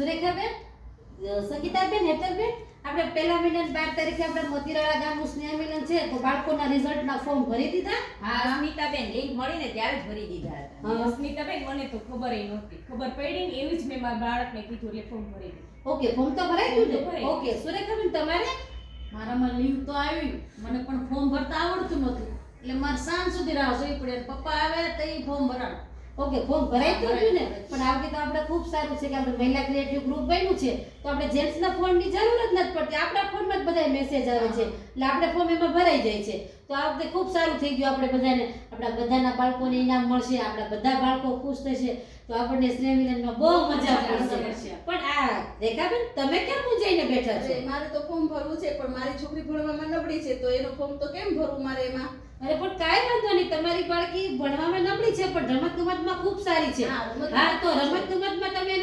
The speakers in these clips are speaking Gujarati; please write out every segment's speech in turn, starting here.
સુરેખાબેન સંગીતાબેન હેતલબેન આપણે પહેલા મહિના બાર તારીખે આપણે મોતીરાળા ગામનું સ્નેહ મિલન છે તો બાળકોના રિઝલ્ટના ફોર્મ ભરી દીધા? હા અમિતાબેન લિંક મળીને ત્યારે જ ભરી દીધા હતા. હા. સ્મિતાબેન મને તો ખબર એ નહોતી. ખબર પડી ને એવી જ મેં મારા બાળકને કીધું એટલે ફોર્મ ભરી દીધું ઓકે ફોર્મ તો ભરાઈ ગયું ને? ઓકે સુરેખાબેન તમારે? મારામાં લિંક તો આવી મને પણ ફોર્મ ભરતા આવડતું નહોતું. એટલે મારે સાંજ સુધી રાહ જોઈ પડે પપ્પા આવે તો એ ફોર્મ ભરાણ. ઓકે ફોર્મ ભરાઈ તો ગયું ને? પણ આ વખતે આપણે ખૂબ સારું છે કે આપણે મહિલા ક્રિએટિવ ગ્રુપ બન્યું છે. તો આપણે જેન્ટ્સના ફોનની જરૂર જ નથી પડતી. આપણા ફોનમાં જ બધા મેસેજ આવે છે. એટલે આપણે ફોર્મ એમાં ભરાઈ જાય છે. તો આ વખતે ખૂબ સારું થઈ ગયું આપણે બધાને. આપણા બધાના બાળકોને ઇનામ મળશે. આપણા બધા બાળકો ખુશ થશે. તો આપણને સ્નેહ મિલનમાં બહુ મજા પડશે પણ આ રેખાબેન તમે કેમ મૂંઝાઈને બેઠા છો? મારે તો ફોર્મ ભરવું છે પણ મારી છોકરી ભણવામાં નબળી છે તો એનો ફોર્મ તો કેમ ભરવું મારે એમાં? અરે પણ કાંઈ વાંધો નહીં તમારી બાળકી ભણવામાં નબળી છે પણ રમત ગમતમાં ખૂબ સારી છે. હા, તો રમતગમતમાં રમત ગમતમાં તમે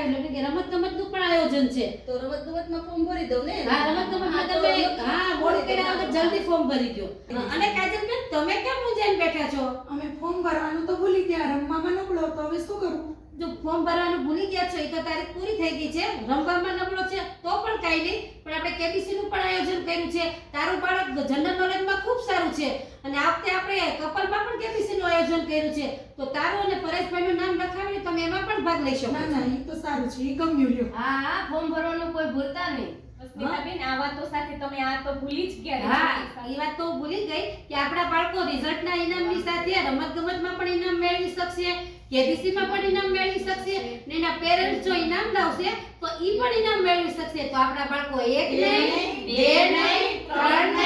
એનું નામ કે રમત ગમતનું પણ આયોજન છે. તો રમત ગમતમાં ફોર્મ ભરી દઉં ને? હા રમત ગમતમાં તમે હા મોડું કર્યા વગર જલ્દી ફોર્મ ભરી દો. અને કાજલબેન તમે કેમ મૂંઝાઈને બેઠા છો? અમે ફોર્મ ભરવાનું તો ભૂલી ગયા રમવામાં નબળો તો હવે શું કરવું જો ફોર્મ ભરવાનું ભૂલી ગયા છો એ તો તારીખ પૂરી થઈ ગઈ છે. રમવામાં નબળો છે તો પણ કાંઈ નહીં. પણ આપણે કેબીસી નું પણ આયોજન કર્યું છે. તારું બાળક જનરલ નોલેજમાં ખૂબ સારું છે. અને આ વખતે આપણે કપલમાં આયોજન કર્યું છે. તો તારું અને પરેશભાઈનું નામ લખાવીને તમે એમાં પણ ભાગ લઈ શકો ના ના એ તો સારું છે. એ ગમ્યું લ્યો. હા હા ફોર્મ ભરવાનું કોઈ ભૂલતા નહીં. સ્મિતાબેન આ વાતો સાથે તમે આ તો ભૂલી જ ગયા. હા એ વાત તો ભૂલી ગઈ કે આપણા બાળકો રિઝલ્ટના ઇનામની સાથે રમતગમતમાં પણ ઇનામ મેળવી શકશે કેબીસીમાં પણ ઇનામ મેળવી શકશે ને એના પેરેન્ટ્સ જો ઇનામ લાવશે તો ઈ પણ ઇનામ મેળવી શકશે. તો આપણા બાળકો એક નહીં બે નહીં ત્રણ નહીં